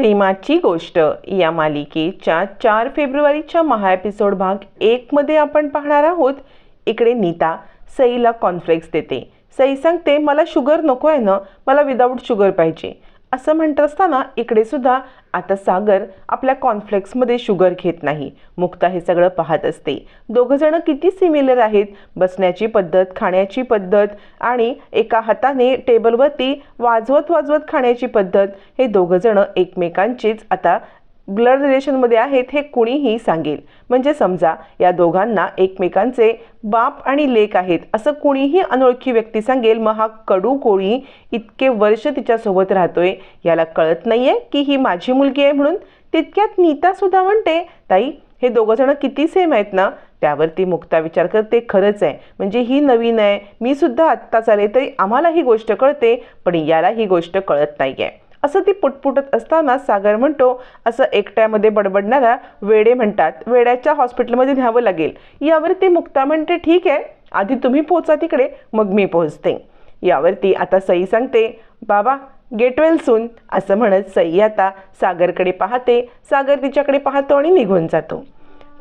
प्रेमाची गोष्ट. या मालिकेच्या चार फेब्रुवारीच्या महा एपिसोड भाग एकमध्ये आपण पाहणार आहोत. इकडे नीता सईला कॉन्फ्लेक्स देते. सई सांगते मला शुगर नको आहे ना. मला विदाऊट शुगर पाहिजे. असं म्हणत असताना इकडे सुद्धा आता सागर आपल्या कॉन्फ्लेक्समध्ये शुगर घेत नाही. मुक्ता हे सगळं पाहत असते. दोघंजणं किती सिमिलर आहेत? बसण्याची पद्धत खाण्याची पद्धत आणि एका हाताने टेबलवरती वाजवत वाजवत खाण्याची पद्धत हे दोघंजणं एकमेकांचीच आता ब्लड रिलेशनमध्ये आहेत हे कुणीही सांगेल. म्हणजे समजा या दोघांना एकमेकांचे बाप आणि लेक आहेत असं कुणीही अनोळखी व्यक्ती सांगेल मग हा कडू कोळी इतके वर्ष तिच्यासोबत राहतोय याला कळत नाही आहे की ही माझी मुलगी आहे म्हणून? तितक्यात नीता सुद्धा म्हणते ताई हे दोघं जण किती सेम आहेत ना? त्यावरती मुक्ता विचार करते खरंच आहे. म्हणजे ही नवीन आहे. मी सुद्धा आत्ताच आले तरी आम्हाला ही गोष्ट कळते पण याला ही गोष्ट कळत नाही आहे असं ती पुटपुटत असताना सागर म्हणतो असं एकट्यामध्ये बडबडणारा वेडे म्हणतात. वेड्याच्या हॉस्पिटलमध्ये न्यावं लागेल. यावरती मुक्ता म्हणते ठीक आहे आधी तुम्ही पोहोचा तिकडे मग मी पोहोचते. यावरती आता सई सांगते बाबा गेटवेल सून असं म्हणत सई आता सागरकडे पाहते. सागर तिच्याकडे पाहतो आणि निघून जातो.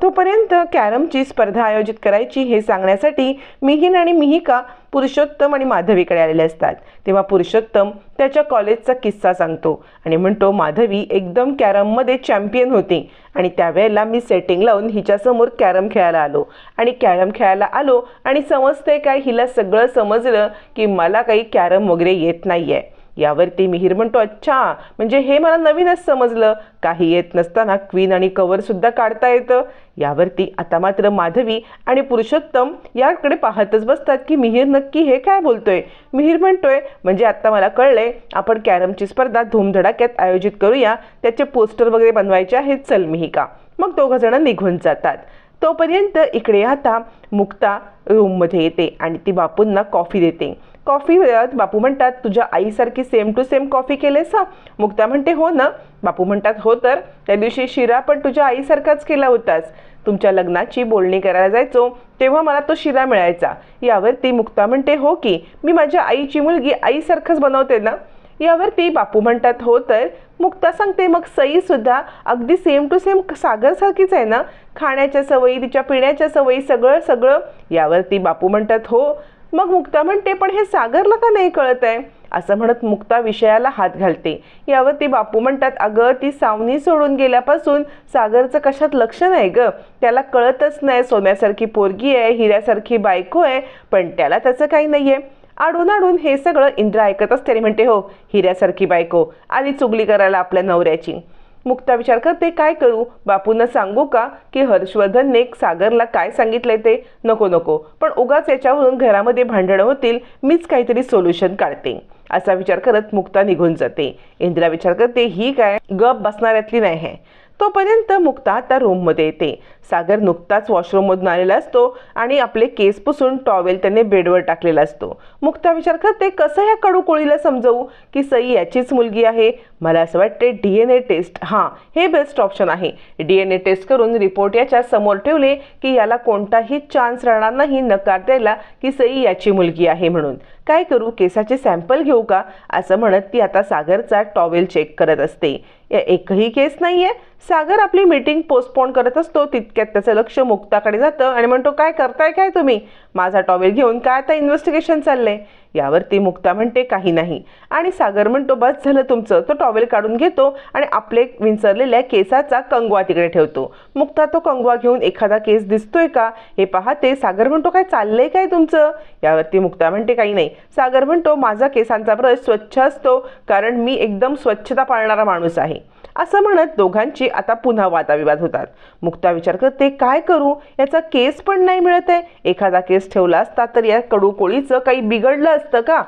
तोपर्यंत कॅरमची स्पर्धा आयोजित करायची हे सांगण्यासाठी मिहीन आणि मिहिका पुरुषोत्तम आणि माधवीकडे आलेले असतात. तेव्हा पुरुषोत्तम त्याच्या कॉलेजचा किस्सा सांगतो. आणि म्हणतो माधवी एकदम कॅरममध्ये चॅम्पियन होती. आणि त्यावेळेला मी सेटिंग लावून हिच्यासमोर कॅरम खेळायला आलो. आणि कॅरम खेळायला आलो आणि समजते काय हिला सगळं समजलं की मला काही कॅरम वगैरे येत नाही आहे यावरती मिहीर म्हणतो अच्छा. म्हणजे हे मला नवीनच समजलं. काही येत नसताना क्वीन आणि कवर सुद्धा काढता येतं. यावरती आता मात्र माधवी आणि पुरुषोत्तम याकडे पाहतच बसतात की मिहीर नक्की हे काय बोलतोय? मिहीर म्हणतोय म्हणजे आता मला कळलंय आपण कॅरमची स्पर्धा धूमधडाक्यात आयोजित करूया. त्याचे पोस्टर वगैरे बनवायचे आहेत. चल मिहिका. मग दोघंजणं निघून जातात. तोपर्यंत इकडे आता मुक्ता रूममध्ये येते आणि ती बापूंना कॉफी देते. कॉफी वेळात बापू म्हणतात तुझ्या आईसारखी सेम टू सेम कॉफी केलेस हा? मुक्ता म्हणते हो ना. बापू म्हणतात हो तर. त्या दिवशी शिरा पण तुझ्या आईसारखाच केला होतास. तुमच्या लग्नाची बोलणी करायला जायचो तेव्हा मला तो शिरा मिळायचा. यावर ती मुक्ता म्हणते हो की मी माझ्या आईची मुलगी आईसारखंच बनवते ना? यावरती बापू म्हणतात हो तर. मुक्ता सांगते मग सईसुद्धा अगदी सेम टू सेम सागरसारखीच आहे ना? खाण्याच्या सवयी तिच्या पिण्याच्या सवयी सगळं सगळं. यावरती बापू म्हणतात हो. मग मुक्ता म्हणते पण हे सागरला का नाही कळत आहे? असं म्हणत मुक्ता विषयाला हात घालते. यावर ती बापू म्हणतात अगं ती सावनी सोडून गेल्यापासून सागरचं कशात लक्ष नाही ग? त्याला कळतच नाही सोन्यासारखी पोरगी आहे हिऱ्यासारखी बायको आहे पण त्याला त्याचं काही नाही आहे आडून आडून हे सगळं इंद्रा ऐकत असते म्हणते हो हिऱ्यासारखी बायको आली चुगली करायला आपल्या नवऱ्याची. मुक्ता विचार करते काय करू? बापूंना सांगू का की हर्षवर्धनने सागरला काय सांगितलंय ते? नको नको. पण उगाच याच्यावरून घरामध्ये भांडणं होतील मीच काहीतरी सोल्युशन काढते. असा विचार करत मुक्ता निघून जाते. इंदिरा विचार करते ही काय? गप बसणाऱ्यातली नाही आहे. तोपर्यंत मुक्ता आता रूममध्ये येते. सागर नुकताच वॉशरूममधून आलेला असतो आणि आपले केस पुसून टॉवेल त्याने बेडवर टाकलेला असतो. मुक्ता विचार करते कसं ह्या कडू कोळीला समजवू की सई याचीच मुलगी आहे? मला असं वाटते डी एन ए टेस्ट हां हे बेस्ट ऑप्शन आहे. डी एन ए टेस्ट करून रिपोर्ट याच्या समोर ठेवले की याला कोणताही चान्स राहणार नाही नकार द्यायला की सई याची मुलगी आहे म्हणून. काय करू केसाचे सॅम्पल घेऊ का? असं म्हणत ती आता सागरचा टॉवेल चेक करत असते. या एकही केस नाही आहे सागर आपली मीटिंग पोस्टपोन करत असतो तितक्यात त्याचं लक्ष मुक्ताकडे जातं आणि म्हणतो काय करताय काय तुम्ही? माझा टॉवेल घेऊन काय आता इन्व्हेस्टिगेशन चाललंय? यावरती मुक्ता म्हणते काही नाही. आणि सागर म्हणतो बस झालं तुमचं. तो टॉवेल काढून घेतो आणि आपले विंचरलेल्या केसाचा कंगवा तिकडे ठेवतो. मुक्ता तो कंगवा घेऊन एखादा केस दिसतोय का? हे पाहते. सागर म्हणतो काय चाललंय काय तुमचं? यावरती मुक्ता म्हणते काही नाही. सागर म्हणतो माझा केसांचा ब्रश स्वच्छ असतो कारण मी एकदम स्वच्छता पाळणारा माणूस आहे. असं म्हणत दोघांची आता पुन्हा वादाविवाद होतात. मुक्ता विचार करते काय करू? याचा केस पण नाही मिळत आहे. एखादा केस ठेवला असता तर या कडू कोळीचं काही बिघडलं असतं का?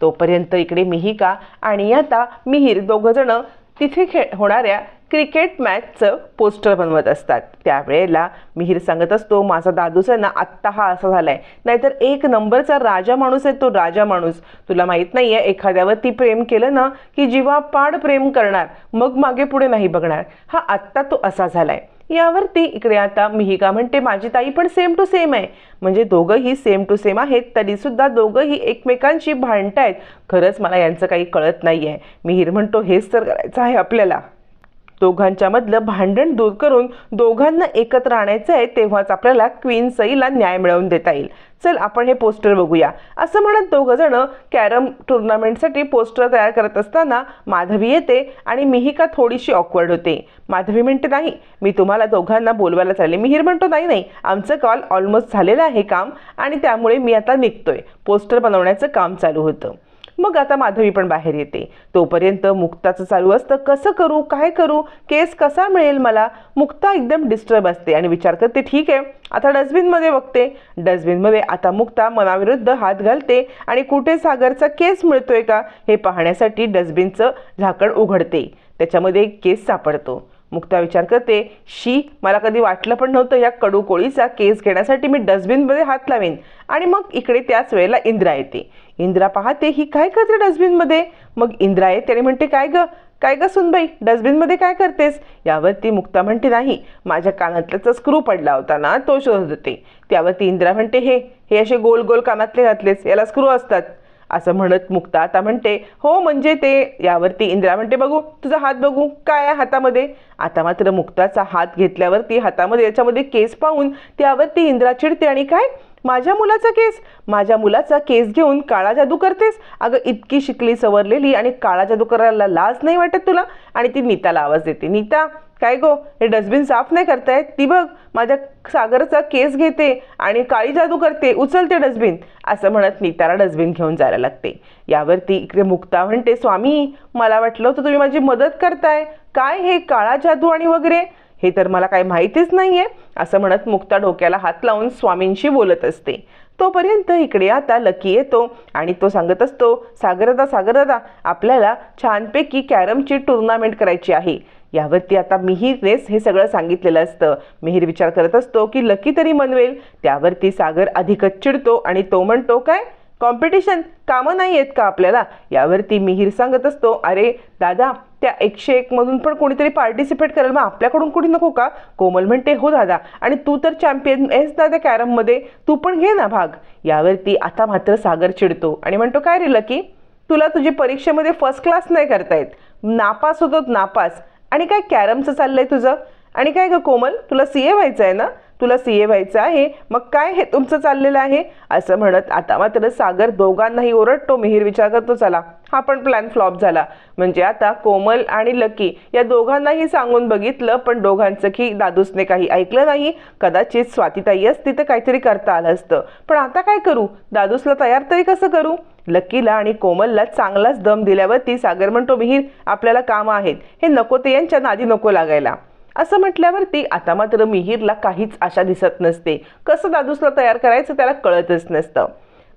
तोपर्यंत इकडे मिहिका आणि आता मिहीर दोघंजणं तिथे खेळ होणाऱ्या क्रिकेट मॅचचं पोस्टर बनवत असतात. त्यावेळेला मिहीर सांगत असतो माझा दादूच आहे ना आत्ता हा असा झालाय. नाहीतर एक नंबरचा राजा माणूस आहे तो राजा माणूस. तुला माहीत नाही आहे एखाद्यावर ती प्रेम केलं ना की जीवा पाड प्रेम करणार मग मागे पुढे नाही बघणार. हा आत्ता तो असा झालाय. यावरती इकडे आता मिहिका म्हणते माझी ताई पण सेम टू सेम आहे. म्हणजे दोघंही सेम टू सेम आहेत तरीसुद्धा दोघंही एकमेकांशी भांडतायत. खरंच मला यांचं काही कळत नाही आहे मिहीर म्हणतो हेच तर करायचं आहे आपल्याला. दोघांच्या मधलं भांडण दूर करून दोघांना एकत्र आणायचं आहे तेव्हाच आपल्याला क्वीन सईला न्याय मिळवून देता येईल. चल आपण हे पोस्टर बघूया. असं म्हणत दोघं जण कॅरम टुर्नामेंटसाठी पोस्टर तयार करत असताना माधवी येते आणि मिहिका थोडीशी ऑकवर्ड होते. माधवी म्हणते नाही मी तुम्हाला दोघांना बोलवायला चालले. मिहीर म्हणतो नाही नाही आमचं कॉल ऑलमोस्ट झालेलं आहे काम आणि त्यामुळे मी आता निघतोय. पोस्टर बनवण्याचं काम चालू होतं. मग आता माधवी पण बाहेर येते. तोपर्यंत मुक्ताचं चालू असतं. कसं करू? काय करू? केस कसा मिळेल मला? मुक्ता एकदम डिस्टर्ब असते आणि विचार करते ठीक आहे आता डस्टबिनमध्ये बघते. डस्टबिनमध्ये आता मुक्ता मनाविरुद्ध हात घालते आणि कुठे सागरचा केस मिळतोय का हे पाहण्यासाठी डस्टबिनचं झाकण उघडते. त्याच्यामध्ये एक केस सापडतो. मुक्ता विचार करते शी मला कधी वाटलं पण नव्हतं या कडू कोळीचा केस घेण्यासाठी मी डस्टबिनमध्ये हात लावेन. आणि मग इकडे त्याच वेळेला इंद्रा येते. इंद्रा पाहते ही काय करते डस्टबिनमध्ये? मग इंद्रा येते आणि म्हणते काय ग? काय ग सुनबाई? डस्टबिनमध्ये काय करतेस? यावरती मुक्ता म्हणते नाही माझ्या कानातल्याचा स्क्रू पडला होता ना तो शोधत. होते त्यावरती इंद्रा म्हणते हे हे असे गोल गोल कानातले घातलेस याला स्क्रू असतात. असं म्हणत मुक्ता आता म्हणते हो म्हणजे ते यावरती इंद्रा म्हणते बघू तुझा हात बघू काय आहे हातामध्ये? आता मात्र मुक्ताचा हात घेतल्यावरती हातामध्ये याच्यामध्ये केस पाहून त्यावरती इंद्रा चिडते आणि काय? माझ्या मुलाचा केस. माझ्या मुलाचा केस घेऊन काळा जादू करतेस? अगं इतकी शिकली सवरलेली आणि काळा जादू करायला लाज नाही वाटत तुला? आणि ती नीताला आवाज देते. नीता काय गो? हे डस्टबिन साफ नाही करतायत? ती बघ माझ्या सागरचा केस घेते आणि काळी जादू करते. उचलते डस्टबिन. असं म्हणत नीताला डस्टबिन घेऊन जायला लागते. यावरती इकडे मुक्ता म्हणते स्वामी मला वाटलं होतं तुम्ही माझी मदत करताय. काय हे काळा जादू आणि वगैरे? हे तर मला काही माहितीच नाही आहे असं म्हणत मुक्ता डोक्याला हात लावून स्वामींशी बोलत असते. तोपर्यंत इकडे आता लकी येतो आणि तो सांगत असतो सागरदा सागरदा आपल्याला छानपैकी कॅरमची टुर्नामेंट करायची आहे. यावरती आता मिहीरनेच हे सगळं सांगितलेलं असतं. मिहीर विचार करत असतो की लकी तरी मनवेल त्यावरती सागर अधिकच चिडतो आणि तो म्हणतो काय? कॉम्पिटिशन कामं नाही आहेत का आपल्याला? यावरती मिहीर सांगत असतो अरे दादा त्या एकशे एकमधून पण कोणीतरी पार्टिसिपेट करेल मग आपल्याकडून कुणी नको का? कोमल म्हणते हो दादा आणि तू तर चॅम्पियन आहेस दादा कॅरममध्ये तू पण घे ना भाग. यावरती आता मात्र सागर चिडतो आणि म्हणतो काय रे लकी तुला तुझी परीक्षेमध्ये फर्स्ट क्लास नाही करता येत. नापास होतो नापास. आणि काय कॅरमचं चाललंय तुझं? आणि काय ग कोमल? तुला सी ए व्हायचं आहे ना? तुला सी ए व्हायचं आहे मग काय हे तुमचं चाललेलं आहे? असं म्हणत आता मात्र सागर दोघांनाही ओरडतो मिहीर विचार करतो चला हा पण प्लॅन फ्लॉप झाला. म्हणजे आता कोमल आणि लकी या दोघांनाही सांगून बघितलं पण दोघांचं की दादूसने काही ऐकलं नाही. कदाचित स्वातीताई असती तर काहीतरी करता आलं असतं. पण आता काय करू? दादूसला तयार तरी कसं करू? लकीला आणि कोमलला चांगलाच दम दिल्यावरती सागर म्हणतो मिहीर आपल्याला कामं आहेत. हे नको ते यांच्या नादी नको लागायला. असं म्हटल्यावरती आता मात्र मिहीरला काहीच आशा दिसत नसते. कसं दादूसला तयार करायचं त्याला कळतच नसतं.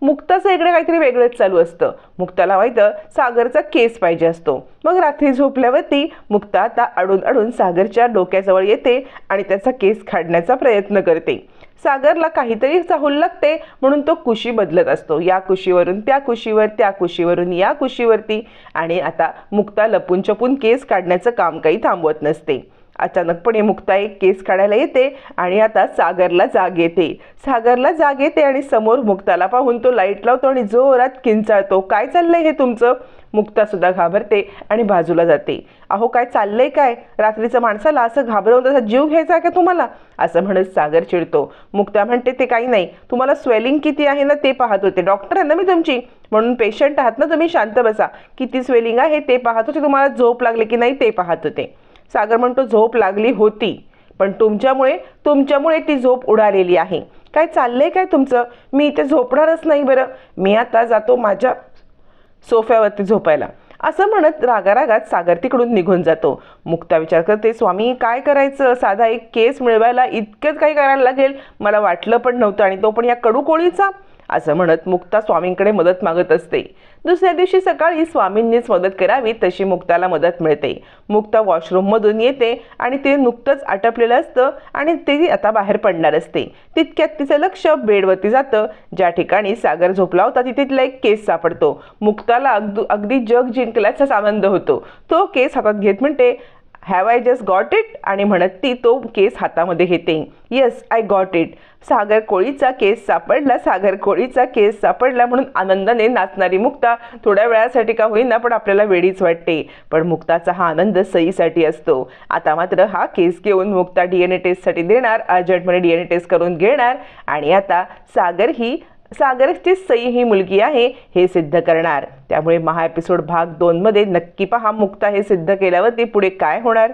मुक्ताचं इकडे काहीतरी वेगळंच चालू असतं. मुक्ताला माहितं सागरचा केस पाहिजे असतो. मग रात्री झोपल्यावरती मुक्ता आता अडून अडून सागरच्या डोक्याजवळ येते आणि त्याचा केस काढण्याचा प्रयत्न करते. सागरला काहीतरी चाहूल लागते म्हणून तो कुशी बदलत असतो. या कुशीवरून त्या कुशीवर त्या कुशीवरून या कुशीवरती. आणि आता मुक्ता लपून छपून केस काढण्याचं काम काही थांबवत नसते. अचानकपणे मुक्ता एक केस काढायला येते आणि आता सागरला जाग येते. सागरला जाग येते आणि समोर मुक्ताला पाहून तो लाइट लावतो आणि जोरात किंचाळतो काय चाललंय हे तुमचं? मुक्ता सुद्धा घाबरते आणि बाजूला जाते. अहो काय चाललंय काय? रात्रीचं माणसाला असं घाबरवून तसा जीव घ्यायचा आहे का तुम्हाला? असं म्हणत सागर चिडतो. मुक्ता म्हणते ते काही नाही. तुम्हाला स्वेलिंग किती आहे ना ते पाहत होते. डॉक्टर आहे ना मी तुमची. म्हणून पेशंट आहात ना तुम्ही शांत बसा. किती स्वेलिंग आहे ते पाहत होते. तुम्हाला झोप लागले की नाही ते पाहत होते. सागर म्हणतो झोप लागली होती. पण तुमच्यामुळे तुमच्यामुळे ती झोप उडालेली आहे. काय चाललंय काय तुमचं? मी इथे झोपणारच नाही बरं. मी आता जातो माझ्या सोफ्यावरती झोपायला. असं म्हणत रागारागात सागर तिकडून निघून जातो. मुक्ता विचार करते स्वामी काय करायचं? साधा एक केस मिळवायला इतकंच काही करायला लागेल. मला वाटलं पण नव्हतं आणि तो पण या कडू कोळीचा असं म्हणत मुक्ता स्वामींकडे मदत मागत असते. दुसऱ्या दिवशी सकाळी स्वामींनीच मदत करावी तशी मुक्ताला मदत मिळते. मुक्ता वॉशरूममधून येते आणि ते नुकतंच आटपलेलं असतं आणि ते आता बाहेर पडणार असते. तितक्यात तिचं लक्ष बेडवरती जातं. ज्या ठिकाणी सागर झोपला होता तिथे तिला एक केस सापडतो. मुक्ताला अगदी अगदी जग जिंकल्याचाच आनंद होतो. तो केस हातात घेत म्हणते have I just got it आणि म्हणत ती तो केस हातामध्ये घेते. Yes I got it Sagar कोळीचा केस सापडला. सागर कोळीचा केस सापडला म्हणून आनंदाने नाचणारी मुक्ता थोड्या वेळासाठी का होईना पण आपल्याला वेळीच वाटते. पण मुक्ताचा हा आनंद सईसाठी असतो. आता मात्र हा केस घेऊन मुक्ता डी एन ए टेस्टसाठी देणार. अर्जंटमध्ये डी एन ए टेस्ट करून घेणार. आणि आता सागर ही सागरची सई ही मुलगी आहे हे सिद्ध करणार. त्यामुळे महा एपिसोड भाग दोनमध्ये नक्की पहा मुक्ता हे सिद्ध केल्यावरती पुढे काय होणार?